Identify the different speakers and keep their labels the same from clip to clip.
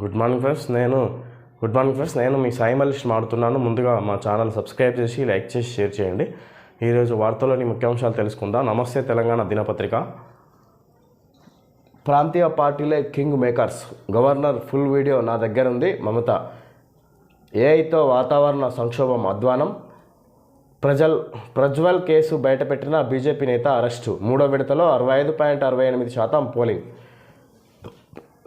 Speaker 1: Good morning friends నేను good morning friends నేను మీ సాయి మల్లిష్ మాడుతున్నాను. ముందుగా మా ఛానల్ సబ్స్క్రైబ్ చేసి లైక్ చేసి షేర్ చేయండి. ఈరోజు వార్తల్లోని ముఖ్యాంశాలు తెలుసుకుందాం. నమస్తే తెలంగాణ దినపత్రిక. ప్రాంతీయ పార్టీలే king makers. Governor full video నా దగ్గర ఉంది. మమత. ఏఐతో వాతావరణ సంక్షోభం అధ్వానం. ప్రజల్ ప్రజ్వల్ కేసు బయటపెట్టిన బీజేపీ నేత అరెస్టు. మూడో విడతలో అరవై ఐదు పాయింట్ అరవై ఎనిమిది శాతం పోలింగ్.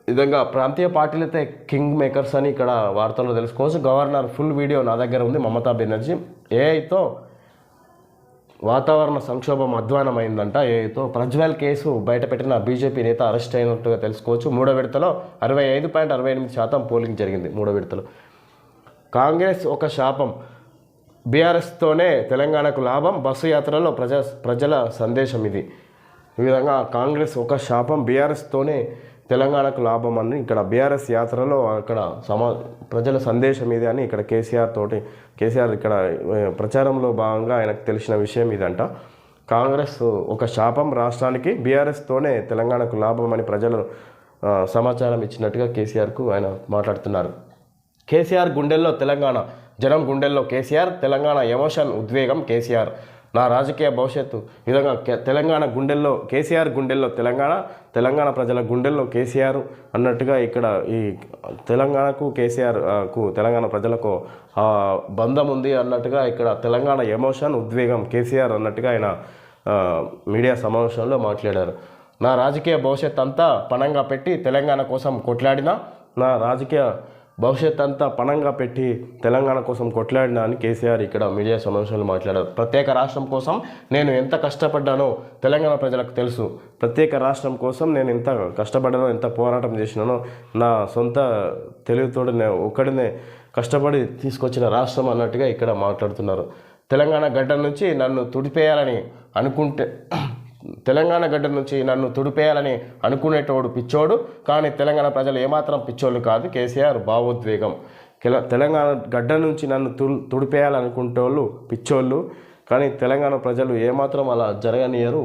Speaker 1: విధంగా ప్రాంతీయ పార్టీలైతే కింగ్ మేకర్స్ అని ఇక్కడ వార్తల్లో తెలుసుకోవచ్చు. గవర్నర్ ఫుల్ వీడియో నా దగ్గర ఉంది మమతా బెనర్జీ. ఏఐతో వాతావరణ సంక్షోభం అధ్వానమైందంట. ఏఐతో ప్రజ్వల్ కేసు బయటపెట్టిన బీజేపీ నేత అరెస్ట్ అయినట్టుగా తెలుసుకోవచ్చు. మూడో విడతలో అరవై ఐదు పాయింట్ అరవై ఎనిమిది శాతం పోలింగ్ జరిగింది మూడో విడతలో. కాంగ్రెస్ ఒక శాపం. బీఆర్ఎస్తోనే తెలంగాణకు లాభం. బస్సు యాత్రలో ప్రజా ప్రజల సందేశం ఇది. ఈ విధంగా కాంగ్రెస్ ఒక శాపం. బీఆర్ఎస్తోనే తెలంగాణకు లాభం అని ఇక్కడ బీఆర్ఎస్ యాత్రలో అక్కడ సమా ప్రజల సందేశం ఇది అని ఇక్కడ కేసీఆర్ తోటి కేసీఆర్ ఇక్కడ ప్రచారంలో భాగంగా ఆయనకు తెలిసిన విషయం ఇదంట. కాంగ్రెస్ ఒక శాపం రాష్ట్రానికి బీఆర్ఎస్తోనే తెలంగాణకు లాభం అని ప్రజలు సమాచారం ఇచ్చినట్టుగా కేసీఆర్కు ఆయన మాట్లాడుతున్నారు. కేసీఆర్ గుండెల్లో తెలంగాణ జనం గుండెల్లో కేసీఆర్ తెలంగాణ ఎమోషన్ ఉద్వేగం కేసీఆర్. నా రాజకీయ భవిష్యత్తు. విధంగా తెలంగాణ గుండెల్లో కేసీఆర్ గుండెల్లో తెలంగాణ తెలంగాణ ప్రజల గుండెల్లో కేసీఆర్ అన్నట్టుగా ఇక్కడ ఈ తెలంగాణకు కేసీఆర్కు తెలంగాణ ప్రజలకు బంధం ఉంది అన్నట్టుగా ఇక్కడ తెలంగాణ ఎమోషన్ ఉద్వేగం కేసీఆర్ అన్నట్టుగా ఆయన మీడియా సమావేశంలో మాట్లాడారు. నా రాజకీయ భవిష్యత్ అంతా పణంగా పెట్టి తెలంగాణ కోసం కొట్లాడిన నా రాజకీయ భవిష్యత్ అంతా పణంగా పెట్టి తెలంగాణ కోసం కొట్లాడినా అని కేసీఆర్ ఇక్కడ మీడియా సమావేశంలో మాట్లాడారు. ప్రత్యేక రాష్ట్రం కోసం నేను ఎంత కష్టపడ్డానో తెలంగాణ ప్రజలకు తెలుసు. ప్రత్యేక రాష్ట్రం కోసం నేను ఎంత కష్టపడ్డానో ఎంత పోరాటం చేసినానో నా సొంత తెలివితోడు నేను ఒక్కడినే కష్టపడి తీసుకొచ్చిన రాష్ట్రం అన్నట్టుగా ఇక్కడ మాట్లాడుతున్నారు. తెలంగాణ గడ్డ నుంచి నన్ను తుడిపేయాలని అనుకుంటే తెలంగాణ గడ్డ నుంచి నన్ను తుడిపేయాలని అనుకునేటోడు పిచ్చోడు కానీ తెలంగాణ ప్రజలు ఏమాత్రం పిచ్చోళ్ళు కాదు. కేసీఆర్ భావోద్వేగం. తెలంగాణ గడ్డ నుంచి నన్ను తు తుడిపేయాలనుకుంటోళ్ళు పిచ్చోళ్ళు కానీ తెలంగాణ ప్రజలు ఏమాత్రం అలా జరగనియరు.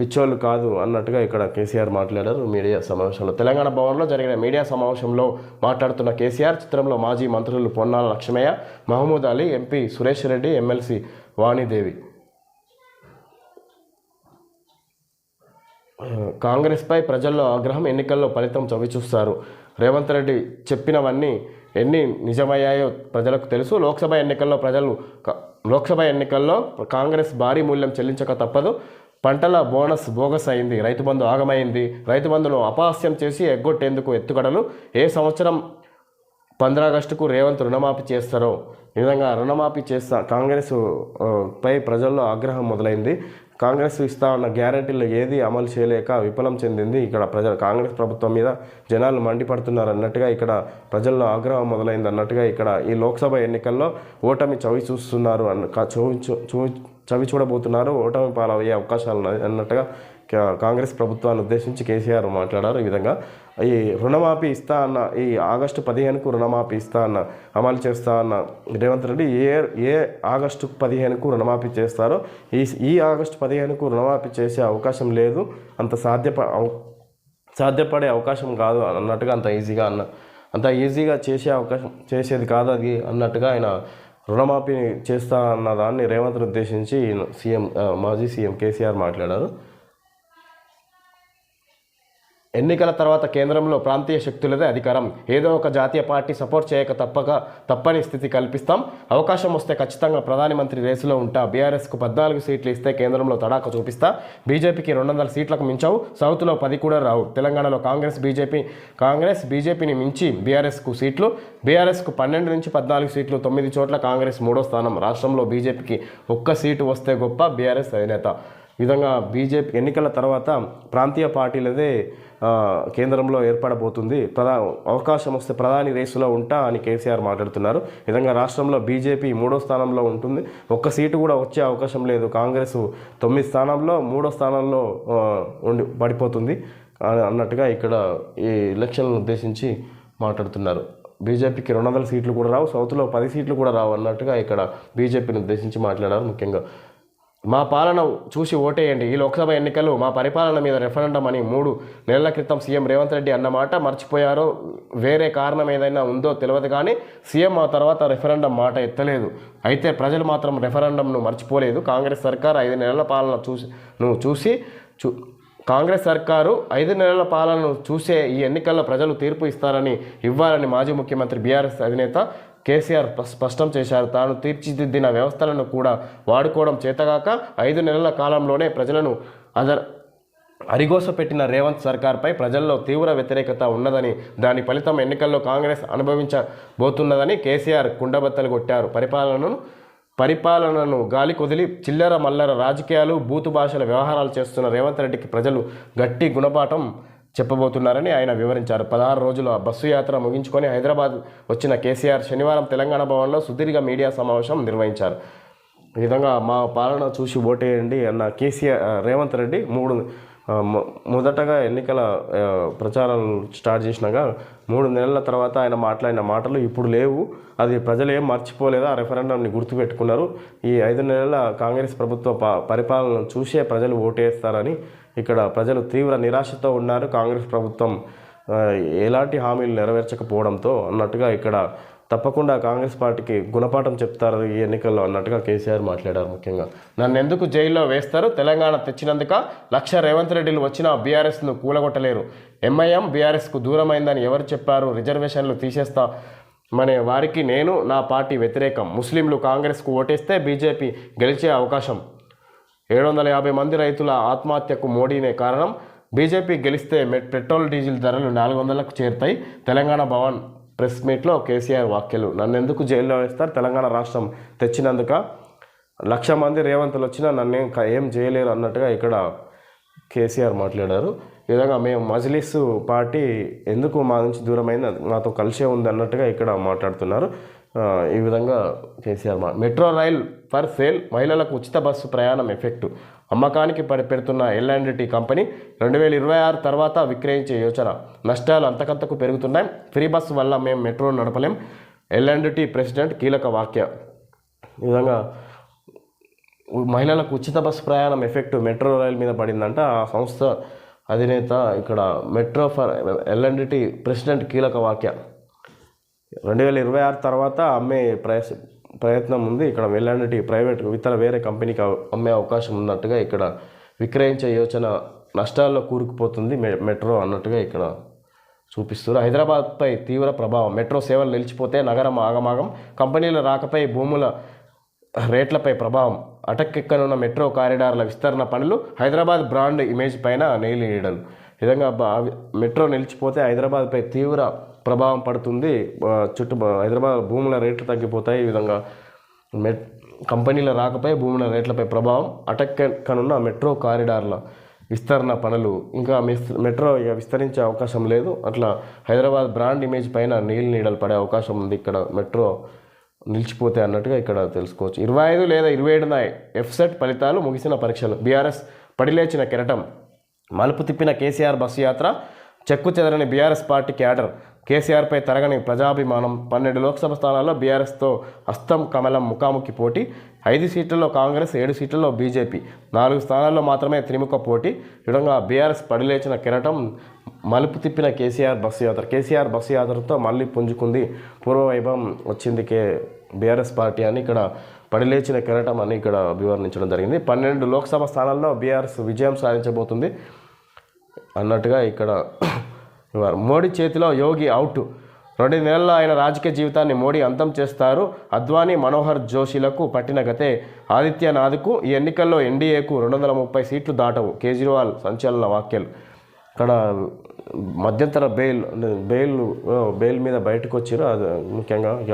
Speaker 1: పిచ్చోళ్ళు కాదు అన్నట్టుగా ఇక్కడ కేసీఆర్ మాట్లాడారు మీడియా సమావేశంలో. తెలంగాణ భవన్లో జరిగిన మీడియా సమావేశంలో మాట్లాడుతున్న కేసీఆర్ చిత్రంలో మాజీ మంత్రులు పొన్నాల లక్ష్మయ్య మహమూద్ అలీ ఎంపీ సురేష్ రెడ్డి ఎమ్మెల్సీ వాణిదేవి. కాంగ్రెస్పై ప్రజల్లో ఆగ్రహం ఎన్నికల్లో ఫలితం చవిచూస్తారు రేవంత్ రెడ్డి చెప్పినవన్నీ ఎన్ని నిజమయ్యాయో ప్రజలకు తెలుసు. లోక్సభ ఎన్నికల్లో ప్రజలు లోక్సభ ఎన్నికల్లో కాంగ్రెస్ భారీ మూల్యం చెల్లించక తప్పదు. పంటల బోనస్ బోగస్ అయింది. రైతు బంధు ఆగమైంది. రైతు బంధును అపహాస్యం చేసి ఎగ్గొట్టేందుకు ఎత్తుగడలు. ఏ సంవత్సరం పంద్రా ఆగస్టుకు రేవంత్ రుణమాఫీ చేస్తారో ఈ విధంగా రుణమాఫీ చేస్తా కాంగ్రెస్ పై ప్రజల్లో ఆగ్రహం మొదలైంది. కాంగ్రెస్ ఇస్తా ఉన్న గ్యారంటీలు ఏది అమలు చేయలేక విఫలం చెందింది. ఇక్కడ ప్రజలు కాంగ్రెస్ ప్రభుత్వం మీద జనాలు మండిపడుతున్నారు అన్నట్టుగా ఇక్కడ ప్రజల్లో ఆగ్రహం మొదలైంది అన్నట్టుగా ఇక్కడ ఈ లోక్సభ ఎన్నికల్లో ఓటమి చవి చూస్తున్నారు అన్న చూ చూ- చవి చూడబోతున్నారు ఓటమి పాలయ్యే అవకాశాలు అన్నట్టుగా కాంగ్రెస్ ప్రభుత్వాన్ని ఉద్దేశించి కేసీఆర్ మాట్లాడారు ఈ విధంగా. ఈ రుణమాఫీ ఇస్తా అన్న ఈ ఆగస్టు పదిహేనుకు రుణమాఫీ ఇస్తా అన్న అమలు చేస్తా అన్న రేవంత్ రెడ్డి ఏ ఏ ఆగస్టు పదిహేనుకు రుణమాఫీ చేస్తారో ఈ ఈ ఆగస్టు పదిహేనుకు రుణమాఫీ చేసే అవకాశం లేదు అంత సాధ్యప అవ- సాధ్యపడే అవకాశం కాదు అన్నట్టుగా అంత ఈజీగా అన్న అంత ఈజీగా చేసే అవకాశం చేసేది కాదు అది అన్నట్టుగా ఆయన రుణమాఫీ చేస్తా అన్న దాన్ని రేవంత్ని ఉద్దేశించి సీఎం మాజీ సీఎం కేసీఆర్ మాట్లాడారు. ఎన్నికల తర్వాత కేంద్రంలో ప్రాంతీయ శక్తులదే అధికారం. ఏదో ఒక జాతీయ పార్టీ సపోర్ట్ చేయక తప్పక తప్పని స్థితి కల్పిస్తాం. అవకాశం వస్తే ఖచ్చితంగా ప్రధానమంత్రి రేసులో ఉంటా. బీఆర్ఎస్కు పద్నాలుగు సీట్లు ఇస్తే కేంద్రంలో తడాక చూపిస్తా. బీజేపీకి రెండు వందల సీట్లకు మించావు. సౌత్లో పది కూడా రావు. తెలంగాణలో కాంగ్రెస్ బీజేపీ కాంగ్రెస్ బీజేపీని మించి బీఆర్ఎస్కు సీట్లు. బీఆర్ఎస్కు పన్నెండు నుంచి పద్నాలుగు సీట్లు తొమ్మిది చోట్ల కాంగ్రెస్ మూడో స్థానం. రాష్ట్రంలో బీజేపీకి ఒక్క సీటు వస్తే గొప్ప బీఆర్ఎస్ అధినేత. విధంగా బీజేపీ ఎన్నికల తర్వాత ప్రాంతీయ పార్టీలదే కేంద్రంలో ఏర్పడబోతుంది. ప్రధా అవకాశం వస్తే ప్రధాని రేసులో ఉంటా అని కేసీఆర్ మాట్లాడుతున్నారు. విధంగా రాష్ట్రంలో బీజేపీ మూడో స్థానంలో ఉంటుంది. ఒక్క సీటు కూడా వచ్చే అవకాశం లేదు. కాంగ్రెస్ తొమ్మిది స్థానంలో మూడో స్థానంలో ఉండి పడిపోతుంది అని అన్నట్టుగా ఇక్కడ ఈ ఎలక్షన్లను ఉద్దేశించి మాట్లాడుతున్నారు. బీజేపీకి రెండు వందల సీట్లు కూడా రావు సౌత్లో పది సీట్లు కూడా రావు అన్నట్టుగా ఇక్కడ బీజేపీని ఉద్దేశించి మాట్లాడారు ముఖ్యంగా. మా పాలన చూసి ఓటేయండి. ఈ లోక్సభ ఎన్నికలు మా పరిపాలన మీద రెఫరెండం అని మూడు నెలల క్రితం సీఎం రేవంత్ రెడ్డి అన్నమాట మర్చిపోయారో వేరే కారణం ఏదైనా ఉందో తెలియదు కానీ సీఎం ఆ తర్వాత రెఫరెండం మాట ఎత్తలేదు. అయితే ప్రజలు మాత్రం రెఫరెండంను మర్చిపోలేదు. కాంగ్రెస్ సర్కార్ ఐదు నెలల పాలన చూసి నువ్వు చూసి చూ కాంగ్రెస్ సర్కారు ఐదు నెలల పాలనను చూసే ఈ ఎన్నికల్లో ప్రజలు తీర్పు ఇస్తారని ఇవ్వాలని మాజీ ముఖ్యమంత్రి బీఆర్ఎస్ అధినేత కేసీఆర్ స్పష్టం చేశారు. తాను తీర్చిదిద్దిన వ్యవస్థలను కూడా వాడుకోవడం చేతగాక ఐదు నెలల కాలంలోనే ప్రజలను అదర్ అరిగోస పెట్టిన రేవంత్ సర్కార్పై ప్రజల్లో తీవ్ర వ్యతిరేకత ఉన్నదని దాని ఫలితం ఎన్నికల్లో కాంగ్రెస్ అనుభవించబోతున్నదని కేసీఆర్ కుండబత్తలు కొట్టారు. పరిపాలనను పరిపాలనను గాలి కొదిలి చిల్లర మల్లర రాజకీయాలు బూతు భాషల వ్యవహారాలు చేస్తున్న రేవంత్ రెడ్డికి ప్రజలు గట్టి గుణపాఠం చెప్పబోతున్నారని ఆయన వివరించారు. పదహారు రోజుల బస్సు యాత్ర ముగించుకొని హైదరాబాద్ వచ్చిన కేసీఆర్ శనివారం తెలంగాణ భవన్లో సుదీర్ఘ మీడియా సమావేశం నిర్వహించారు. ఈ విధంగా మా పాలన చూసి ఓటేయండి అన్న కేసీఆర్ రేవంత్ రెడ్డి మూడు మొదటగా ఎన్నికల ప్రచారం స్టార్ట్ చేసినాక మూడు నెలల తర్వాత ఆయన మాట్లాడిన మాటలు ఇప్పుడు లేవు. అది ప్రజలు ఏం మర్చిపోలేదు? ఆ రెఫరెండంని గుర్తుపెట్టుకున్నారు. ఈ ఐదు నెలల కాంగ్రెస్ ప్రభుత్వ ప పరిపాలనను చూసే ప్రజలు ఓటేస్తారని ఇక్కడ ప్రజలు తీవ్ర నిరాశతో ఉన్నారు. కాంగ్రెస్ ప్రభుత్వం ఎలాంటి హామీలు నెరవేర్చకపోవడంతో అన్నట్టుగా ఇక్కడ తప్పకుండా కాంగ్రెస్ పార్టీకి గుణపాఠం చెప్తారు ఈ ఎన్నికల్లో అన్నట్టుగా కేసీఆర్ మాట్లాడారు ముఖ్యంగా. నన్ను ఎందుకు జైల్లో వేస్తారు? తెలంగాణ తెచ్చినందుక లక్ష రేవంత్ రెడ్డిలు వచ్చిన బీఆర్ఎస్ను కూలగొట్టలేరు. ఎంఐఎం బీఆర్ఎస్కు దూరమైందని ఎవరు చెప్పారు? రిజర్వేషన్లు తీసేస్తా మనే వారికి నేను నా పార్టీ వ్యతిరేకం. ముస్లింలు కాంగ్రెస్కు ఓటేస్తే బీజేపీ గెలిచే అవకాశం ఏడు వందల యాభై మంది రైతుల ఆత్మహత్యకు మోడీనే కారణం. బీజేపీ గెలిస్తే పెట్రోల్ డీజిల్ ధరలు నాలుగు వందలకు చేరుతాయి. తెలంగాణ భవన్ ప్రెస్ మీట్లో కేసీఆర్ వ్యాఖ్యలు. నన్ను ఎందుకు జైల్లో వేస్తారు? తెలంగాణ రాష్ట్రం తెచ్చినందుక? లక్ష మంది రేవంతులు వచ్చినా నన్నేం క- ఏం చేయలేరు అన్నట్టుగా ఇక్కడ కేసీఆర్ మాట్లాడారు. ఈ విధంగా మేము మజ్లిస్ పార్టీ ఎందుకు మా నుంచి దూరమైంది? మాతో కలిసే ఉంది అన్నట్టుగా ఇక్కడ మాట్లాడుతున్నారు. ఈ విధంగా కేసీఆర్ మా మెట్రో రైల్ ఫర్ సేల్ మహిళలకు ఉచిత బస్సు ప్రయాణం ఎఫెక్టు. అమ్మకానికి పడి పెడుతున్న ఎల్ఎండ్టీ కంపెనీ రెండు వేల ఇరవై ఆరు తర్వాత విక్రయించే యోచన. నష్టాలు అంతకంతకు పెరుగుతున్నాయి. ఫ్రీ బస్సు వల్ల మేము మెట్రో నడపలేం. ఎల్ఎండ్టీ ప్రెసిడెంట్ కీలక వాక్య. ఈ విధంగా మహిళలకు ఉచిత బస్సు ప్రయాణం ఎఫెక్ట్ మెట్రో రైల్ మీద పడిందంట. ఆ సంస్థ అధినేత ఇక్కడ మెట్రో ఫర్ ఎల్ఎండిటి ప్రెసిడెంట్ కీలక వాక్య. రెండు వేల ఇరవై ఆరు తర్వాత అమ్మే ప్రయస్ ప్రయత్నం ఉంది. ఇక్కడ ఎల్ఎండిటి ప్రైవేట్ ఇతర వేరే కంపెనీకి అమ్మే అవకాశం ఉన్నట్టుగా ఇక్కడ విక్రయించే యోచన నష్టాల్లో కూరుకుపోతుంది మెట్రో అన్నట్టుగా ఇక్కడ చూపిస్తారు హైదరాబాద్పై తీవ్ర ప్రభావం. మెట్రో సేవలు నిలిచిపోతే నగరం ఆగమాగం. కంపెనీల రాకపై భూముల రేట్లపై ప్రభావం. అటక్కెక్కనున్న మెట్రో కారిడార్ల విస్తరణ పనులు హైదరాబాద్ బ్రాండ్ ఇమేజ్ పైన నెయిలీయడం విధంగా మెట్రో నిలిచిపోతే హైదరాబాద్పై తీవ్ర ప్రభావం పడుతుంది. చుట్టూ హైదరాబాద్ భూముల రేట్లు తగ్గిపోతాయి. ఈ విధంగా మెట్ కంపెనీల రాకపై భూముల రేట్లపై ప్రభావం. అటెక్కనున్న మెట్రో కారిడార్ల విస్తరణ పనులు ఇంకా మెట్రో ఇక విస్తరించే అవకాశం లేదు. అట్లా హైదరాబాద్ బ్రాండ్ ఇమేజ్ పైన నీళ్ళు నీడలు పడే అవకాశం ఉంది. ఇక్కడ మెట్రో నిలిచిపోతే అన్నట్టుగా ఇక్కడ తెలుసుకోవచ్చు. ఇరవై ఐదు లేదా ఇరవై ఏడున ఎఫ్సెట్ ఫలితాలు ముగిసిన పరీక్షలు. బీఆర్ఎస్ పడిలేచిన కెరటం. మలుపు తిప్పిన కేసీఆర్ బస్సు యాత్ర చెక్కు చెదరని బీఆర్ఎస్ పార్టీ క్యాడర్ కేసీఆర్పై తరగని ప్రజాభిమానం పన్నెండు లోక్సభ స్థానాల్లో బీఆర్ఎస్తో హస్తం కమలం ముఖాముఖి పోటీ ఐదు సీట్లలో కాంగ్రెస్ ఏడు సీట్లలో బీజేపీ. నాలుగు స్థానాల్లో మాత్రమే త్రిముఖ పోటీ. విడంగా విధంగా బీఆర్ఎస్ పడిలేచిన కెరటం మలుపు తిప్పిన కేసీఆర్ బస్సు యాత్ర. కేసీఆర్ బస్సు యాత్రతో మళ్ళీ పుంజుకుంది. పూర్వవైభవం వచ్చింది కే బీఆర్ఎస్ పార్టీ అని ఇక్కడ పడిలేచిన కెరటం అని ఇక్కడ వివరించడం జరిగింది. పన్నెండు లోక్సభ స్థానాల్లో బీఆర్ఎస్ విజయం సాధించబోతుంది అన్నట్టుగా ఇక్కడ మోడీ చేతిలో యోగి అవుట్. రెండు నెలల్లో ఆయన రాజకీయ జీవితాన్ని మోడీ అంతం చేస్తారు. అద్వానీ మనోహర్ జోషిలకు పట్టిన గతే ఆదిత్యనాథ్కు ఈ ఎన్నికల్లో ఎన్డీఏకు రెండు వందల ముప్పై సీట్లు దాటవు. కేజ్రీవాల్ సంచలన వ్యాఖ్యలు. ఇక్కడ మధ్యంతర బెయిల్ బెయిల్ బెయిల్ మీద బయటకు వచ్చారు అది ముఖ్యంగా ఇక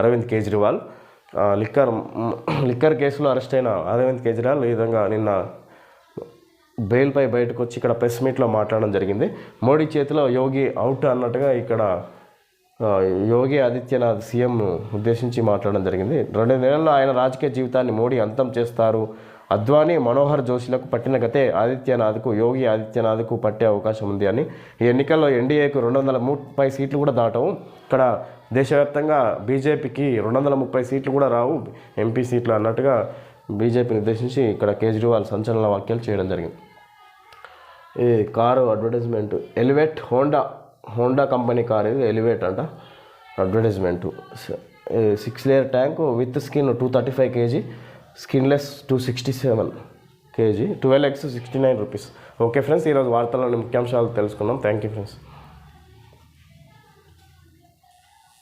Speaker 1: అరవింద్ కేజ్రీవాల్. లిక్కర్ లిక్కర్ కేసులో అరెస్ట్ అయిన అరవింద్ కేజ్రీవాల్ ఈ విధంగా నిన్న బెయిల్పై బయటకు వచ్చి ఇక్కడ ప్రెస్ మీట్లో మాట్లాడడం జరిగింది. మోడీ చేతిలో యోగి అవుట్ అన్నట్టుగా ఇక్కడ యోగి ఆదిత్యనాథ్ సీఎం ఉద్దేశించి మాట్లాడడం జరిగింది. రెండు నెలల్లో ఆయన రాజకీయ జీవితాన్ని మోడీ అంతం చేస్తారు. అద్వానీ మనోహర్ జోషిలకు పట్టిన గతే ఆదిత్యనాథ్కు యోగి ఆదిత్యనాథ్కు పట్టే అవకాశం ఉంది అని. ఈ ఎన్నికల్లో ఎన్డీఏకు రెండు వందల ముప్పై సీట్లు కూడా దాటవు. ఇక్కడ దేశవ్యాప్తంగా బీజేపీకి రెండు వందల ముప్పై సీట్లు కూడా రావు. ఎంపీ సీట్లు అన్నట్టుగా బీజేపీని ఉద్దేశించి ఇక్కడ కేజ్రీవాల్ సంచలన వ్యాఖ్యలు చేయడం జరిగింది. ఈ car advertisement? Elevate Honda Honda company car ఇది ఎలివేట్ అంట. Advertisement six layer tank with skin two thirty five KG skinless two sixty seven KG twelve x sixty nine rupees okay friends ఈరోజు వార్తల్లోని ముఖ్యాంశాలు తెలుసుకుందాం. Thank you friends